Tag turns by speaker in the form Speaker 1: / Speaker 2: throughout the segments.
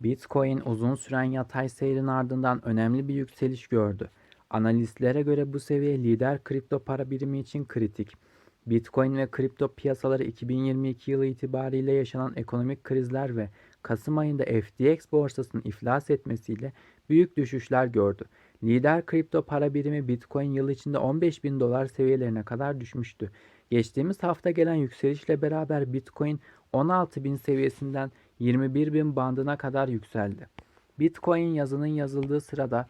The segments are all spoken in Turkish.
Speaker 1: Bitcoin uzun süren yatay seyrin ardından önemli bir yükseliş gördü. Analistlere göre bu seviye lider kripto para birimi için kritik. Bitcoin ve kripto piyasaları 2022 yılı itibariyle yaşanan ekonomik krizler ve Kasım ayında FTX borsasının iflas etmesiyle büyük düşüşler gördü. Lider kripto para birimi Bitcoin yıl içinde 15 bin dolar seviyelerine kadar düşmüştü. Geçtiğimiz hafta gelen yükselişle beraber Bitcoin 16 bin seviyesinden 21 bin bandına kadar yükseldi. Bitcoin yazının yazıldığı sırada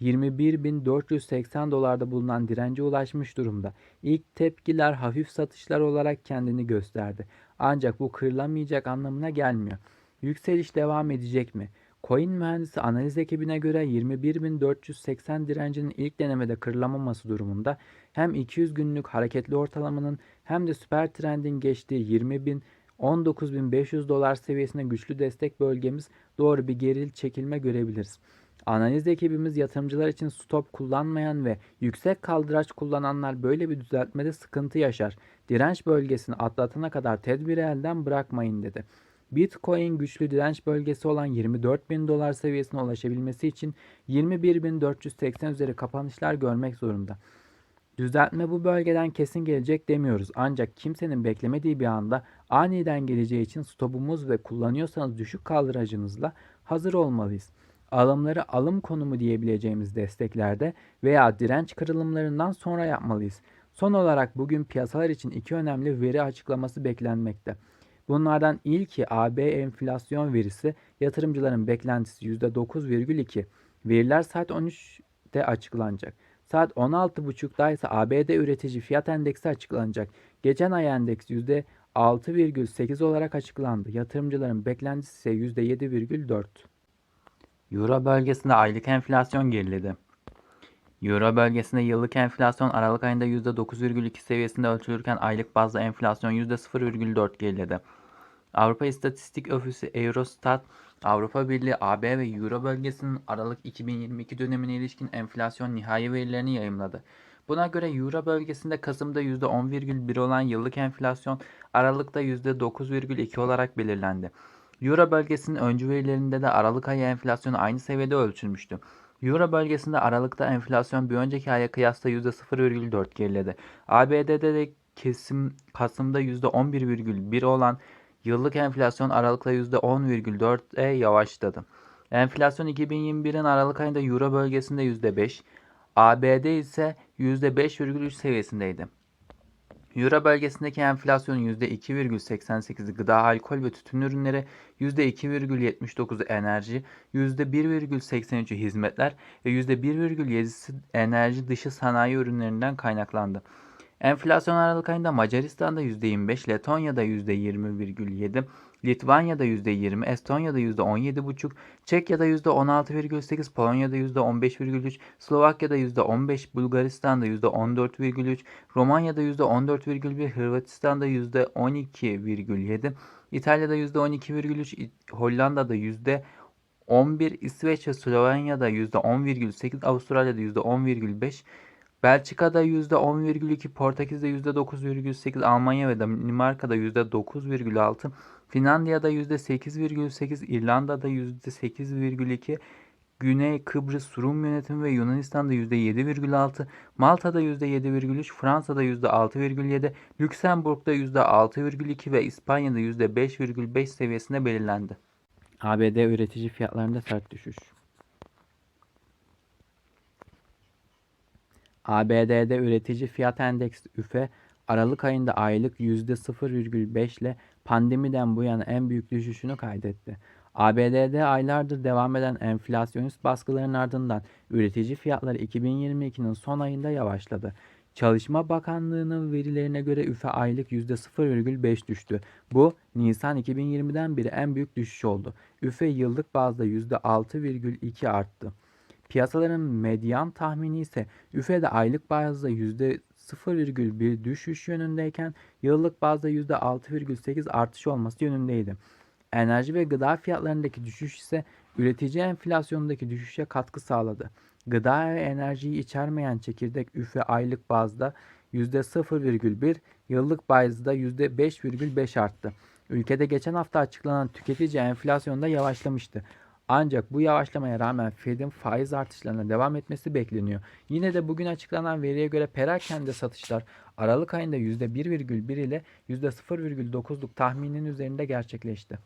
Speaker 1: 21.480 dolarda bulunan dirence ulaşmış durumda. İlk tepkiler hafif satışlar olarak kendini gösterdi. Ancak bu kırılamayacak anlamına gelmiyor. Yükseliş devam edecek mi? Coin mühendisi analiz ekibine göre 21.480 direncinin ilk denemede kırılamaması durumunda hem 200 günlük hareketli ortalamanın hem de süper trendin geçtiği 20.000 19.500 dolar seviyesine güçlü destek bölgemiz doğru bir geril çekilme görebiliriz. Analiz ekibimiz yatırımcılar için stop kullanmayan ve yüksek kaldıraç kullananlar böyle bir düzeltmede sıkıntı yaşar. Direnç bölgesini atlatana kadar tedbiri elden bırakmayın dedi. Bitcoin güçlü direnç bölgesi olan 24 bin dolar seviyesine ulaşabilmesi için 21.480 üzeri kapanışlar görmek zorunda. Düzeltme bu bölgeden kesin gelecek demiyoruz. Ancak kimsenin beklemediği bir anda aniden geleceği için stopumuz ve kullanıyorsanız düşük kaldıracınızla hazır olmalıyız. Alımları alım konumu diyebileceğimiz desteklerde veya direnç kırılımlarından sonra yapmalıyız. Son olarak bugün piyasalar için iki önemli veri açıklaması beklenmekte. Bunlardan ilki AB enflasyon verisi yatırımcıların beklentisi %9,2. Veriler saat 13'te açıklanacak. Saat 16.30'da ise ABD üretici fiyat endeksi açıklanacak. Geçen ay endeks %6,8 olarak açıklandı. Yatırımcıların beklentisi ise %7,4. Euro bölgesinde aylık enflasyon geriledi. Euro bölgesinde yıllık enflasyon Aralık ayında %9,2 seviyesinde ölçülürken aylık bazda enflasyon %0,4 geriledi. Avrupa İstatistik Ofisi Eurostat, Avrupa Birliği, AB ve Euro bölgesinin Aralık 2022 dönemine ilişkin enflasyon nihai verilerini yayımladı. Buna göre Euro bölgesinde Kasım'da %10,1 olan yıllık enflasyon Aralık'ta %9,2 olarak belirlendi. Euro bölgesinin öncü verilerinde de Aralık ayı enflasyonu aynı seviyede ölçülmüştü. Euro bölgesinde Aralık'ta enflasyon bir önceki aya kıyasla %0,4 geriledi. ABD'de de kesim Kasım'da %11,1 olan yıllık enflasyon Aralık'ta %10,4'e yavaşladı. Enflasyon 2021'in Aralık ayında Euro bölgesinde %5, ABD ise %5,3 seviyesindeydi. Euro bölgesindeki enflasyon %2,88'i gıda, alkol ve tütün ürünleri, %2,79'u enerji, %1,83'ü hizmetler ve %1,7'si enerji dışı sanayi ürünlerinden kaynaklandı. Enflasyon Aralık ayında Macaristan'da %25, Letonya'da %20,7, Litvanya'da %20, Estonya'da %17,5, Çekya'da %16,8, Polonya'da %15,3, Slovakya'da %15, Bulgaristan'da %14,3, Romanya'da %14,1, Hırvatistan'da %12,7, İtalya'da %12,3, Hollanda'da %11, İsveç ve Slovenya'da %10,8, Avustralya'da %10,5, Belçika'da %10,2, Portekiz'de %9,8, Almanya ve Danimarka'da %9,6, Finlandiya'da %8,8, İrlanda'da %8,2, Güney Kıbrıs Rum Yönetimi ve Yunanistan'da %7,6, Malta'da %7,3, Fransa'da %6,7, Lüksemburg'da %6,2 ve İspanya'da %5,5 seviyesinde belirlendi. ABD üretici fiyatlarında sert düşüş. ABD'de üretici fiyat endeksi üfe Aralık ayında aylık %0,5 ile pandemiden bu yana en büyük düşüşünü kaydetti. ABD'de aylardır devam eden enflasyonist baskıların ardından üretici fiyatları 2022'nin son ayında yavaşladı. Çalışma Bakanlığı'nın verilerine göre üfe aylık %0,5 düştü. Bu Nisan 2020'den beri en büyük düşüş oldu. Üfe yıllık bazda %6,2 arttı. Piyasaların medyan tahmini ise üfede aylık bazda %0,1 düşüş yönündeyken yıllık bazda %6,8 artış olması yönündeydi. Enerji ve gıda fiyatlarındaki düşüş ise üretici enflasyonundaki düşüşe katkı sağladı. Gıda ve enerjiyi içermeyen çekirdek üfe aylık bazda %0,1, yıllık bazda %5,5 arttı. Ülkede geçen hafta açıklanan tüketici enflasyonu da yavaşlamıştı. Ancak bu yavaşlamaya rağmen Fed'in faiz artışlarına devam etmesi bekleniyor. Yine de bugün açıklanan veriye göre perakende satışlar Aralık ayında %1,1 ile %0,9'luk tahminin üzerinde gerçekleşti.